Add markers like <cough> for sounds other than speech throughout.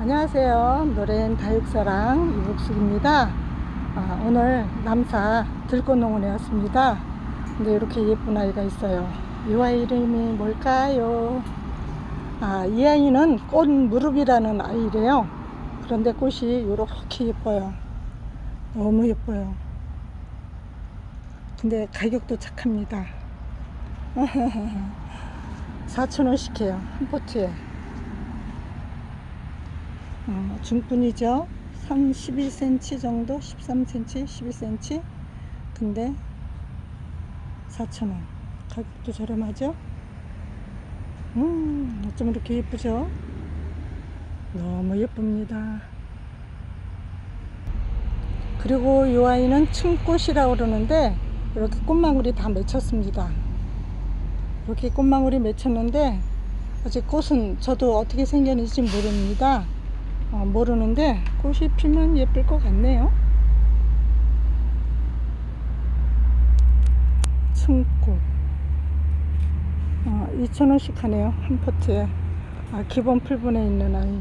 안녕하세요. 노래는 다육사랑 이복숙입니다. 아, 오늘 남사 들꽃농원에 왔습니다. 근데 이렇게 예쁜 아이가 있어요. 이 아이 이름이 뭘까요? 아, 이 아이는 꽃 무릎이라는 아이래요. 그런데 꽃이 이렇게 예뻐요. 너무 예뻐요. 근데 가격도 착합니다. <laughs> 4,000원씩 해요. 한 포트에. 어, 중분이죠. 3, 11cm 정도, 13cm, 11cm. 근데 4,000원. 가격도 저렴하죠? 음, 어쩜 이렇게 예쁘죠? 너무 예쁩니다. 그리고 이 아이는 층꽃이라고 그러는데 이렇게 꽃망울이 다 맺혔습니다. 이렇게 꽃망울이 맺혔는데 아직 꽃은 저도 어떻게 생겼는지 모릅니다. 어, 모르는데 꽃이 피면 예쁠 것 같네요. 층꽃. 어, 2,000원씩 하네요. 한 포트에. 아, 기본 풀분에 있는 아이.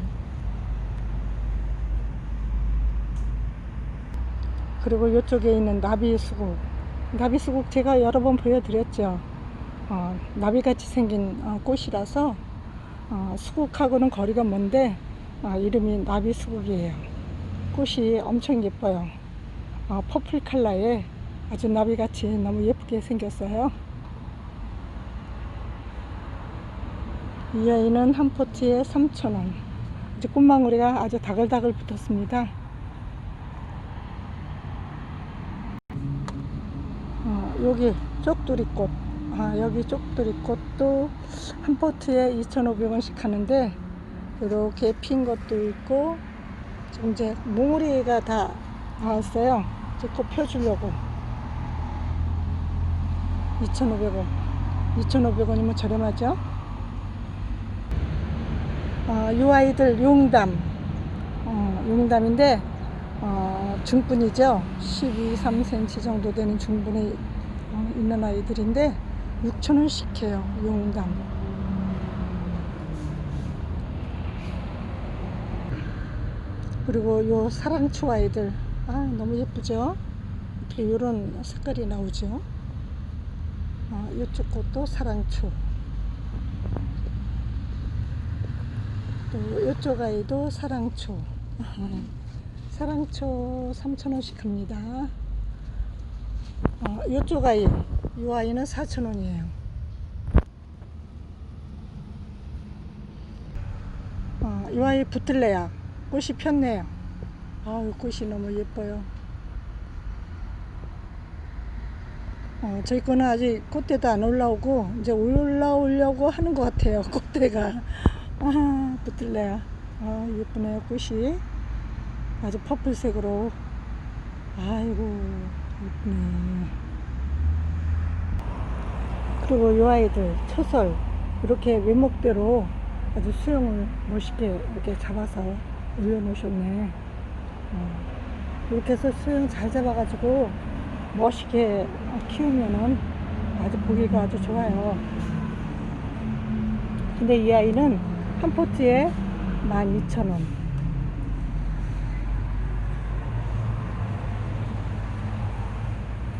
그리고 이쪽에 있는 나비 수국. 나비 수국 제가 여러 번 보여드렸죠. 어, 나비같이 생긴 어, 꽃이라서 어, 수국하고는 거리가 먼데 아, 이름이 나비 수국이에요. 꽃이 엄청 예뻐요. 아, 퍼플 컬러에 아주 나비같이 너무 예쁘게 생겼어요. 이 아이는 한 포트에 3,000원. 아주 꽃망울이가 아주 다글다글 붙었습니다. 어, 여기 쪽두리꽃. 아, 여기 쪽두리꽃도 한 포트에 2,500원씩 하는데 이렇게 핀 것도 있고 지금 이제 몽우리가 다 나왔어요. 이제 꽃 펴주려고. 2,500원. 2,500원이면 저렴하죠? 어, 이 아이들 용담. 어, 용담인데 어, 중분이죠? 12, 3cm 정도 되는 중분이 어, 있는 아이들인데 6,000원씩 해요 용담 그리고 요 사랑초 아이들. 아 너무 예쁘죠? 이렇게 요런 색깔이 나오죠? 아, 이쪽 꽃도 사랑초. 또 이쪽 아이도 사랑초. <laughs> 사랑초 3,000원씩 합니다. 어, 이쪽 아이 이 아이는 4,000원이에요. 어, 이 아이 붙을래야 꽃이 폈네요. 아우 꽃이 너무 예뻐요. 어, 저희 거는 아직 꽃대도 안 올라오고 이제 올라오려고 하는 것 같아요. <laughs> 꽃대가 아 붙을래요. 아 예쁘네요 꽃이 아주 퍼플색으로 아이고 예쁘네. 그리고 이 아이들 초설 이렇게 외목대로 아주 수영을 멋있게 이렇게 잡아서 올려놓으셨네. 어, 이렇게 해서 수영 잘 잡아가지고 멋있게 키우면은 아주 보기가 아주 좋아요. 근데 이 아이는 한 포트에 12,000원.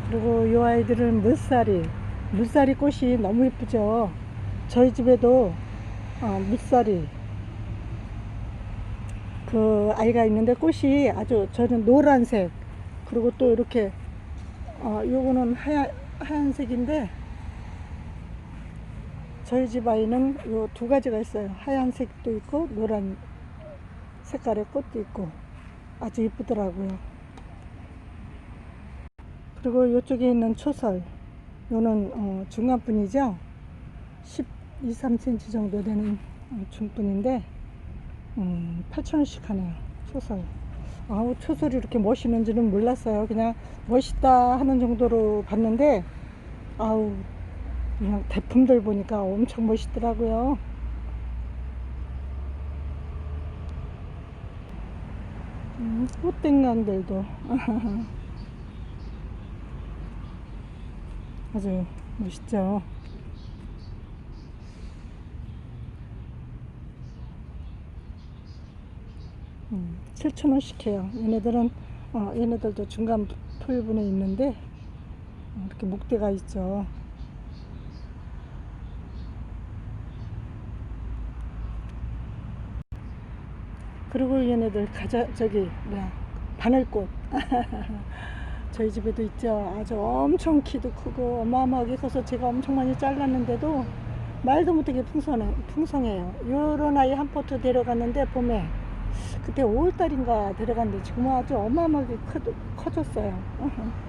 그리고 이 아이들은 물살이, 물살이 꽃이 너무 예쁘죠. 저희 집에도 어, 물살이 그 아이가 있는데 꽃이 아주 저는 노란색 그리고 또 이렇게 어 요거는 하얀 하얀색인데 저희 집 아이는 요 두 가지가 있어요. 하얀색도 있고 노란 색깔의 꽃도 있고 아주 이쁘더라고요. 그리고 이쪽에 있는 초설 요는 어 중간분이죠? 12, 3cm 정도 되는 어, 중분인데 음, 8,000원씩 하네요. 초설. 아우, 초설이 이렇게 멋있는지는 몰랐어요. 그냥 멋있다 하는 정도로 봤는데, 아우, 그냥 대품들 보니까 엄청 멋있더라고요. 음, 꽃땡강들도 <laughs> 아주 멋있죠. 음, 7,000원씩 해요. 얘네들은, 어, 얘네들도 중간 풀분에 있는데, 어, 이렇게 목대가 있죠. 그리고 얘네들 가자, 저기, 뭐야, 바늘꽃. <laughs> 저희 집에도 있죠. 아주 엄청 키도 크고 어마어마하게 커서 제가 엄청 많이 잘랐는데도 말도 못하게 풍성해, 풍성해요. 요런 아이 한 포트 데려갔는데 봄에 그때 5월달인가 데려갔는데 지금 아주 어마어마하게 커, 커졌어요. <laughs>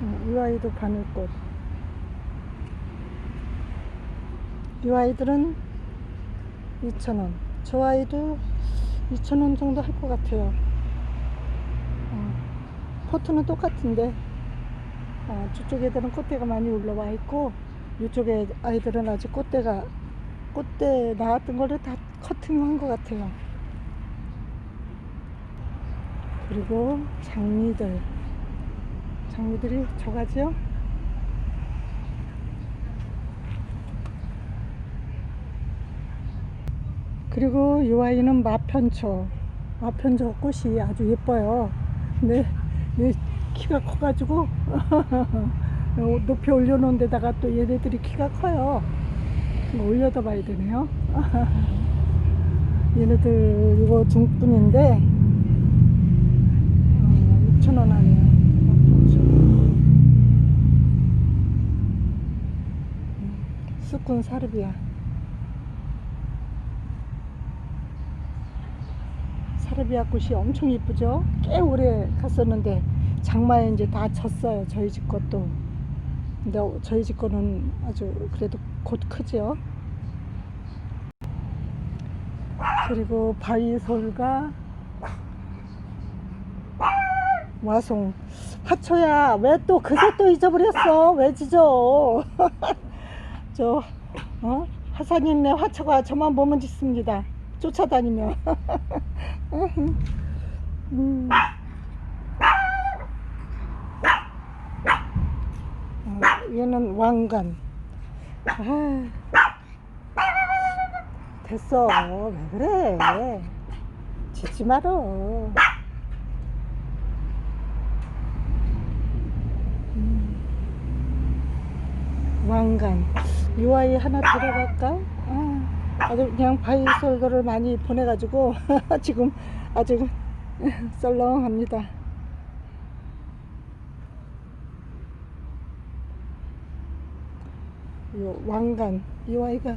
음, 이 아이도 바늘꽃. 이 아이들은 2,000원. 저 아이도 2,000원 정도 할 것 같아요. 어, 포트는 똑같은데, 어, 저쪽 애들은 꽃대가 많이 올라와 있고, 이쪽에 아이들은 아직 꽃대가, 꽃대 나왔던 거를 다 커팅한 것 같아요. 그리고 장미들. 장미들이 저가지요? 그리고 이 아이는 마편초. 마편초 꽃이 아주 예뻐요. 근데 얘 키가 커가지고 <laughs> 높이 올려놓은 데다가 또 얘네들이 키가 커요. 올려다 봐야 되네요. <laughs> 얘네들 이거 중분인데 6,000원 하네요. 수꾼 사르비아. 사르비아 꽃이 엄청 예쁘죠? 꽤 오래 갔었는데 장마에 이제 다 졌어요. 저희 집 것도. 근데 어, 저희 집 거는 아주 그래도 곧 크죠. 그리고 바위솔과 와송. 하초야, 왜 또 그새 또 잊어버렸어? 왜 짖어? <laughs> 저, 어? 하산이네 화초가 저만 보면 짖습니다. 쫓아다니며. <laughs> 음. 어, 얘는 왕관. 아, 됐어. 왜 그래? 짖지 말어. 음. 왕관. 이 아이 하나 데려갈까? 아. 아주 그냥 바이솔더를 많이 보내가지고 <laughs> 지금 아주 썰렁합니다. 요 왕관 이 아이가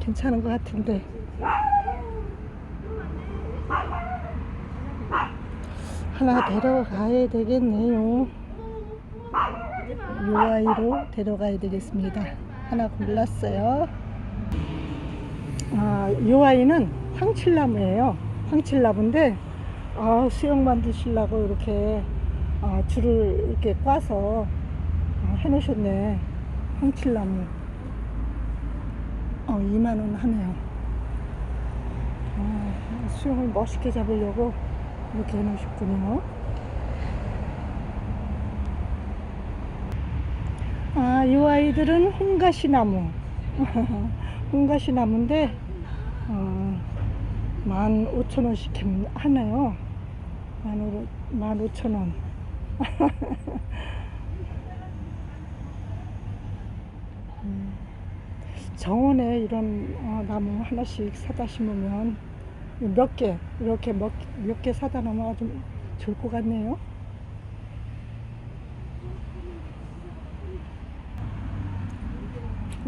괜찮은 것 같은데 하나 데려가야 되겠네요. 이 아이로 데려가야 되겠습니다. 하나 골랐어요. 아, 이 아이는 황칠나무예요. 황칠나무인데 아, 수영 만드시려고 이렇게 아, 줄을 이렇게 꽈서 아, 해놓으셨네. 황칠나무. 어, 2만원 하네요. 아, 수영을 멋있게 잡으려고 이렇게 해놓으셨군요. 아, 이 아이들은 홍가시나무. <laughs> 홍가시나무인데, 어, 15,000원씩 하네요. 15,000원. <laughs> 정원에 이런 어, 나무 하나씩 사다 심으면 몇 개, 이렇게 몇 개 사다 놓으면 아주 좋을 것 같네요.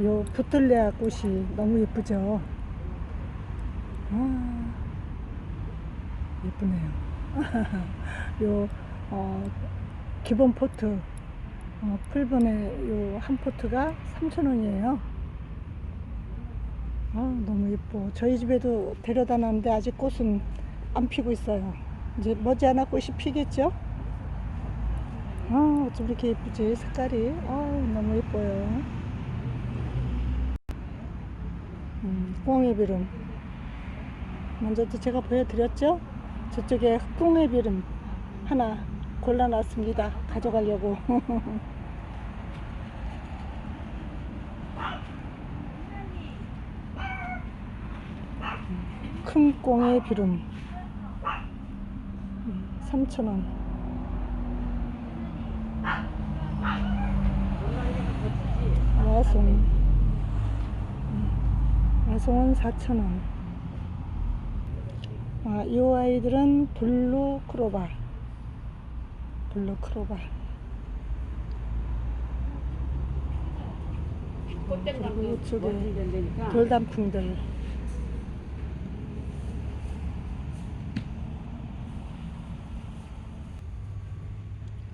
요 부틀레아 꽃이 너무 예쁘죠? 아, 예쁘네요. <laughs> 요, 어, 기본 포트, 어, 풀분의 요 한 포트가 3,000원이에요. 아, 너무 예뻐. 저희 집에도 데려다 놨는데 아직 꽃은 안 피고 있어요. 이제 머지않아 꽃이 피겠죠? 아, 어쩜 이렇게 예쁘지? 색깔이. 아, 너무 예뻐요. 음, 꽁이비름. 먼저도 제가 보여드렸죠? 저쪽에 꽁이비름 하나 골라놨습니다. 가져가려고. <laughs> 큰 꽁의 비름 3,000원. 야송. 음, 야송은 4,000원. 아, 이 아이들은 블루 크로바. 블루 크로바. 그리고 이쪽에 돌단풍들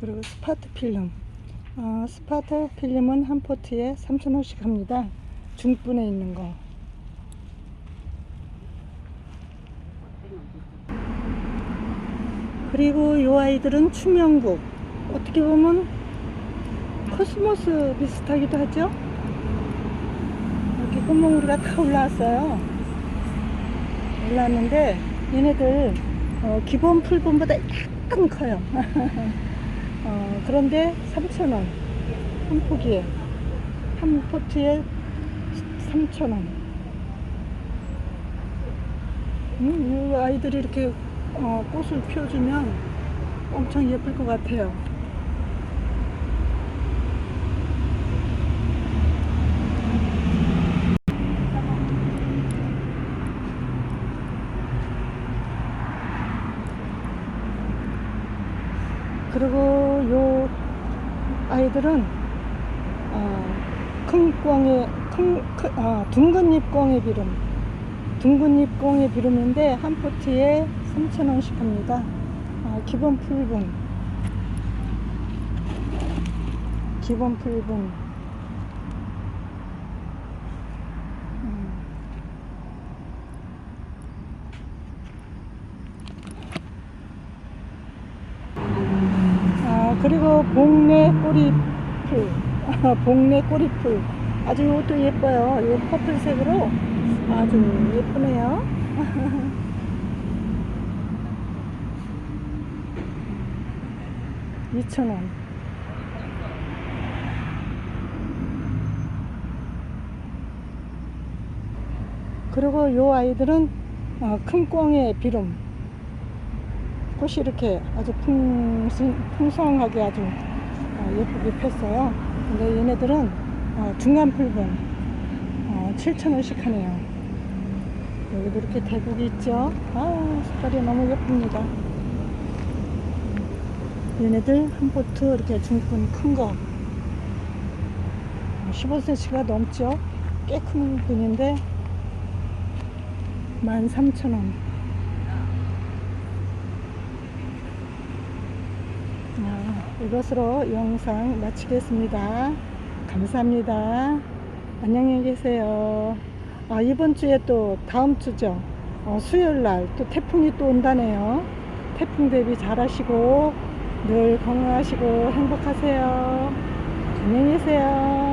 그리고 스파트 필름. 아, 스파트 필름은 한 포트에 3,000원씩 합니다. 중분에 있는 거. 그리고 이 아이들은 추명국. 어떻게 보면 코스모스 비슷하기도 하죠? 이렇게 꽃몽우리가 다 올라왔어요. 올라왔는데 얘네들 어, 기본 풀본보다 약간 커요 <laughs> 어, 그런데 3,000원. 한 포기에. 한 포트에 3,000원. 음, 이 아이들이 이렇게 어, 꽃을 피워주면 엄청 예쁠 것 같아요. 그리고 요 아이들은 어, 큰 꽝의 큰, 큰 아, 둥근 잎꽝의 비름 둥근 잎꽝의 비름인데 한 포트에 3,000원씩 합니다. 아, 기본 풀분. 기본 풀분 음. 아, 그리고 복내 꼬리풀. <laughs> 복내 꼬리풀. 아주 이것도 예뻐요. 이 퍼플색으로 아주 예쁘네요. <laughs> 이천 원 그리고 이 아이들은 어, 큰 꽁의 비름. 꽃이 이렇게 아주 풍성, 풍성하게 아주 어, 예쁘게 폈어요. 근데 얘네들은 어, 중간 풀분 어, 7,000원씩 하네요. 여기도 이렇게 대국이 있죠. 아, 색깔이 너무 예쁩니다. 얘네들 한 포트 이렇게 중분 큰 거. 15cm가 넘죠. 꽤 큰 분인데 13,000원. 아, 이것으로 영상 마치겠습니다. 감사합니다. 안녕히 계세요. 아, 이번 주에 또 다음 주죠. 어, 수요일 날 또 태풍이 또 온다네요. 태풍 대비 잘 하시고 늘 건강하시고 행복하세요. 안녕히 계세요.